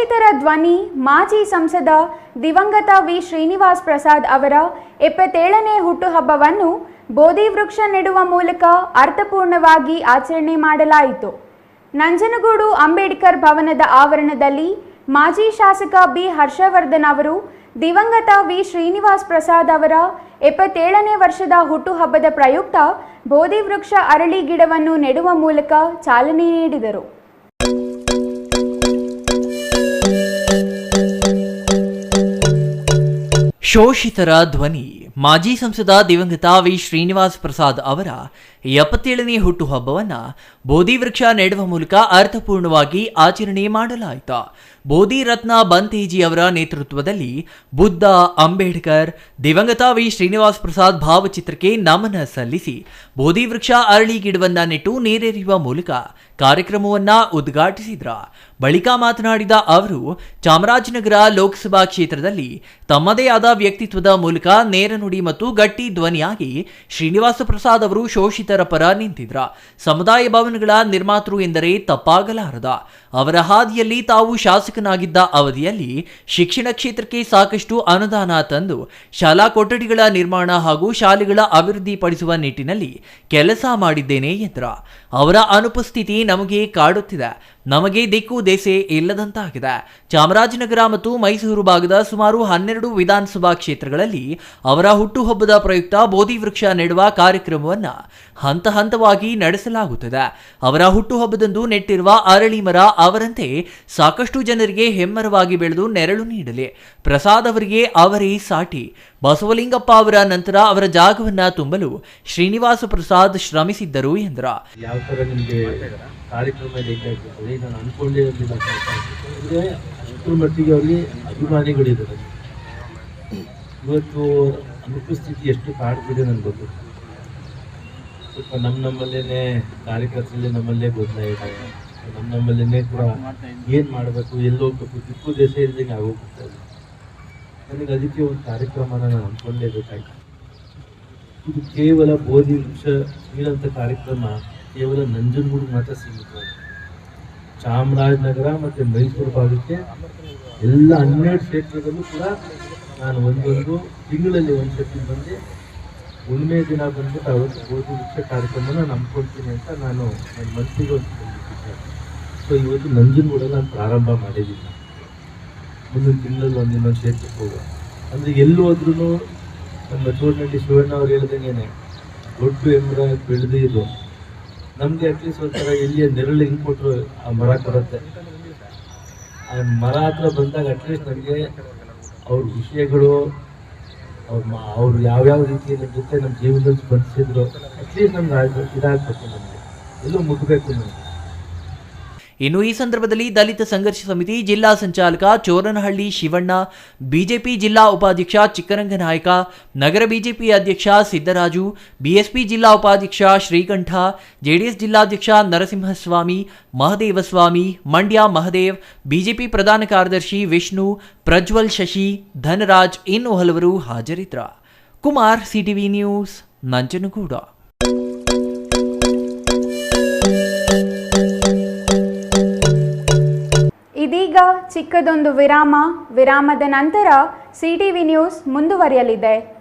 ರೈತರ ಧ್ವನಿ ಮಾಜಿ ಸಂಸದ ದಿವಂಗತ ವಿ. ಶ್ರೀನಿವಾಸ್ ಪ್ರಸಾದ್ ಅವರ ಎಪ್ಪತ್ತೇಳನೇ ಹುಟ್ಟುಹಬ್ಬವನ್ನು ಬೋಧಿ ವೃಕ್ಷ ನೆಡುವ ಮೂಲಕ ಅರ್ಥಪೂರ್ಣವಾಗಿ ಆಚರಣೆ ಮಾಡಲಾಯಿತು. ನಂಜನಗೂಡು ಅಂಬೇಡ್ಕರ್ ಭವನದ ಆವರಣದಲ್ಲಿ ಮಾಜಿ ಶಾಸಕ ಬಿ. ಹರ್ಷವರ್ಧನ್ ಅವರು, ದಿವಂಗತ ವಿ. ಶ್ರೀನಿವಾಸ್ ಪ್ರಸಾದ್ ಅವರ ಎಪ್ಪತ್ತೇಳನೇ ವರ್ಷದ ಹುಟ್ಟುಹಬ್ಬದ ಪ್ರಯುಕ್ತ ಬೋಧಿ ವೃಕ್ಷ ಅರಳಿ ಗಿಡವನ್ನು ನೆಡುವ ಮೂಲಕ ಚಾಲನೆ ನೀಡಿದರು. ಶೋಷಿತರ ಧ್ವನಿ. ಮಾಜಿ ಸಂಸದ ದಿವಂಗತ ವಿ. ಶ್ರೀನಿವಾಸ್ ಪ್ರಸಾದ್ ಅವರ ಎಪ್ಪತ್ತೇಳನೇ ಹುಟ್ಟುಹಬ್ಬವನ್ನ ಬೋಧಿ ವೃಕ್ಷ ನೆಡುವ ಮೂಲಕ ಅರ್ಥಪೂರ್ಣವಾಗಿ ಆಚರಣೆ ಮಾಡಲಾಯಿತು. ಬೋಧಿ ರತ್ನ ಬಂತೇಜಿ ಅವರ ನೇತೃತ್ವದಲ್ಲಿ ಬುದ್ಧ, ಅಂಬೇಡ್ಕರ್, ದಿವಂಗತ ವಿ. ಶ್ರೀನಿವಾಸ್ ಪ್ರಸಾದ್ ಭಾವಚಿತ್ರಕ್ಕೆ ನಮನ ಸಲ್ಲಿಸಿ ಬೋಧಿ ವೃಕ್ಷ ಅರಳಿ ಗಿಡವನ್ನ ನೆಟ್ಟು ನೀರೆರೆಯುವ ಮೂಲಕ ಕಾರ್ಯಕ್ರಮವನ್ನ ಉದ್ಘಾಟಿಸಿದ್ರ. ಬಳಿಕ ಮಾತನಾಡಿದ ಅವರು, ಚಾಮರಾಜನಗರ ಲೋಕಸಭಾ ಕ್ಷೇತ್ರದಲ್ಲಿ ತಮ್ಮದೇ ಆದ ವ್ಯಕ್ತಿತ್ವದ ಮೂಲಕ ನೇರ ನುಡಿ ಮತ್ತು ಗಟ್ಟಿ ಧ್ವನಿಯಾಗಿ ಶ್ರೀನಿವಾಸ ಪ್ರಸಾದ್ ಅವರು ಶೋಷಿತರ ಪರ ನಿಂತಿದ್ರ. ಸಮುದಾಯ ಭವನಗಳ ನಿರ್ಮಾತೃ ಎಂದರೆ ತಪ್ಪಾಗಲಾರದ. ಅವರ ಹಾದಿಯಲ್ಲಿ ತಾವು ಶಾಸಕನಾಗಿದ್ದ ಅವಧಿಯಲ್ಲಿ ಶಿಕ್ಷಣ ಕ್ಷೇತ್ರಕ್ಕೆ ಸಾಕಷ್ಟು ಅನುದಾನ ತಂದು ಶಾಲಾ ಕೊಠಡಿಗಳ ನಿರ್ಮಾಣ ಹಾಗೂ ಶಾಲೆಗಳ ಅಭಿವೃದ್ಧಿಪಡಿಸುವ ನಿಟ್ಟಿನಲ್ಲಿ ಕೆಲಸ ಮಾಡಿದ್ದೇನೆ ಎಂದ್ರ. ಅವರ ಅನುಪಸ್ಥಿತಿ ನಮಗೆ ಕಾಡುತ್ತಿದೆ. ನಮಗೆ ದಿಕ್ಕು ದೇಸೆ ಇಲ್ಲದಂತಾಗಿದೆ. ಚಾಮರಾಜನಗರ ಮತ್ತು ಮೈಸೂರು ಭಾಗದ ಸುಮಾರು ಹನ್ನೆರಡು ವಿಧಾನಸಭಾ ಕ್ಷೇತ್ರಗಳಲ್ಲಿ ಅವರ ಹುಟ್ಟುಹಬ್ಬದ ಪ್ರಯುಕ್ತ ಬೋಧಿ ವೃಕ್ಷ ನೆಡುವ ಕಾರ್ಯಕ್ರಮವನ್ನು ಹಂತ ಹಂತವಾಗಿ ನಡೆಸಲಾಗುತ್ತದೆ. ಅವರ ಹುಟ್ಟುಹಬ್ಬದಂದು ನೆಟ್ಟಿರುವ ಅರಳಿ ಮರ ಅವರಂತೆ ಸಾಕಷ್ಟು ಜನರಿಗೆ ಹೆಮ್ಮರವಾಗಿ ಬೆಳೆದು ನೆರಳು ನೀಡಲಿ. ಪ್ರಸಾದ್ ಅವರಿಗೆ ಅವರೇ ಸಾಟಿ. ಬಸವಲಿಂಗಪ್ಪ ಅವರ ನಂತರ ಅವರ ಜಾಗವನ್ನ ತುಂಬಲು ಶ್ರೀನಿವಾಸ ಪ್ರಸಾದ್ ಶ್ರಮಿಸಿದ್ದರು ಎಂದ್ರ. ಯಾವ ನಿಮಗೆ ಕಾರ್ಯಕ್ರಮ ಬೇಕಾಗ್ತದೆ ನಾನು ಅನ್ಕೊಂಡೇ ಇರಲಿಲ್ಲ ಅಂದರೆ ಅಷ್ಟರ ಮಟ್ಟಿಗೆ ಅವರಿಗೆ ಅಭಿಮಾನಿಗಳಿದ್ದಾರೆ. ಇವತ್ತು ಅನುಪಸ್ಥಿತಿ ಎಷ್ಟು ಕಾಡ್ತಿದೆ ನನಗೆ ಗೊತ್ತು ಸ್ವಲ್ಪ ನಮ್ಮ ನಮ್ಮಲ್ಲೇ ಕಾರ್ಯಕರ್ತರಲ್ಲಿ ನಮ್ಮಲ್ಲೇ ಗೊಂದಲ ಇದೆ. ನಮ್ಮ ನಮ್ಮಲ್ಲೇ ಕೂಡ ಏನು ಮಾಡಬೇಕು, ಎಲ್ಲಿ ಹೋಗ್ಬೇಕು ದಿಕ್ಕು ದೇಶ ಇಲ್ದಂಗೆ ಆಗೋಗ್ತಾ ಇದೆ. ನನಗೆ ಅದಕ್ಕೆ ಒಂದು ಕಾರ್ಯಕ್ರಮನ ನಾನು ಅಂದ್ಕೊಂಡೇಬೇಕಾಯ್ತು ಇದು ಕೇವಲ ಬೋಧಿ ವೃಕ್ಷ ನೀಡಂಥ ಕಾರ್ಯಕ್ರಮ, ಕೇವಲ ನಂಜನಗೂಡು ಮಾತ್ರ ಸೀಮಿತ. ಚಾಮರಾಜನಗರ ಮತ್ತು ಮೈಸೂರು ಭಾಗಕ್ಕೆ ಎಲ್ಲ ಹನ್ನೆರಡು ಕ್ಷೇತ್ರದಲ್ಲೂ ಕೂಡ ನಾನು ಒಂದೊಂದು ತಿಂಗಳಲ್ಲಿ ಒಂದು ಸರ್ತಿ ಬಂದು ಉಣ್ಮೆ ದಿನ ಬಂದ್ಬಿಟ್ಟು ಅವತ್ತು ಬೋಧಿ ವೃಕ್ಷ ಕಾರ್ಯಕ್ರಮನ ನಂಬ್ಕೊಳ್ತೀನಿ ಅಂತ ನಾನು ನನ್ನ ಮನಸ್ಸಿಗೆ ಒಂದು ಸೊ ಇವತ್ತು ನಂಜನಗೂಡಲ್ಲಿ ನಾನು ಪ್ರಾರಂಭ ಮಾಡಿದ್ದೀನಿ. ಮುಂದಿನ ತಿಂಗಳಲ್ಲಿ ಒಂದು ಇನ್ನೊಂದು ಹೋಗುವ. ಅಂದರೆ ಎಲ್ಲಿ ಹೋದ್ರೂ ನಮ್ಮ ಟೂರ್ನಲ್ಲಿ ಶಿವಣ್ಣ ಅವ್ರು ಹೇಳ್ದಂಗೆನೆ, ದೊಡ್ಡ ಎಂಬರ ಇದು. ನಮಗೆ ಅಟ್ಲೀಸ್ಟ್ ಒಂಥರ ಎಲ್ಲಿಯ ನೆರಳು ಹಿಂಗೆ ಕೊಟ್ಟರು ಆ ಮರ ಕೊಡುತ್ತೆ ಆ ಮರ ಹತ್ರ ಬಂದಾಗ ಅಟ್ಲೀಸ್ಟ್ ನಮಗೆ ಅವ್ರ ವಿಷಯಗಳು, ಅವ್ರ ಅವ್ರು ಯಾವ್ಯಾವ ರೀತಿ ನಮ್ಮ ಜೊತೆ ನಮ್ಮ ಜೀವನದಲ್ಲಿ ಅಟ್ಲೀಸ್ಟ್ ನಮ್ಗೆ ಇದಾಗಬೇಕು ನಮಗೆ. ಎಲ್ಲೂ ಮುಗಬೇಕು ನಮಗೆ. ಇನ್ನು ಈ ಸಂದರ್ಭದಲ್ಲಿ ದಲಿತ ಸಂಘರ್ಷ ಸಮಿತಿ ಜಿಲ್ಲಾ ಸಂಚಾಲಕ ಚೋರನಹಳ್ಳಿ ಶಿವಣ್ಣ, ಬಿಜೆಪಿ ಜಿಲ್ಲಾ ಉಪಾಧ್ಯಕ್ಷ ಚಿಕ್ಕರಂಗನಾಯಕ ನಗರ ಬಿಜೆಪಿ ಅಧ್ಯಕ್ಷ ಸಿದ್ದರಾಜು, ಬಿಎಸ್ಪಿ ಜಿಲ್ಲಾ ಉಪಾಧ್ಯಕ್ಷ ಶ್ರೀಕಂಠ, ಜೆಡಿಎಸ್ ಜಿಲ್ಲಾಧ್ಯಕ್ಷ ನರಸಿಂಹಸ್ವಾಮಿ, ಮಹದೇವಸ್ವಾಮಿ, ಮಂಡ್ಯ ಮಹದೇವ್, ಬಿಜೆಪಿ ಪ್ರಧಾನ ಕಾರ್ಯದರ್ಶಿ ವಿಷ್ಣು, ಪ್ರಜ್ವಲ್ ಶಶಿ, ಧನರಾಜ್ ಇನ್ನು ಹಲವರು ಹಾಜರಿದ್ರ. Kumar, CTV news, Nanjangud. ಇದೀಗ ಚಿಕ್ಕದೊಂದು ವಿರಾಮ. ವಿರಾಮದ ನಂತರ ಸಿಟಿವಿ ನ್ಯೂಸ್ ಮುಂದುವರಿಯಲಿದೆ.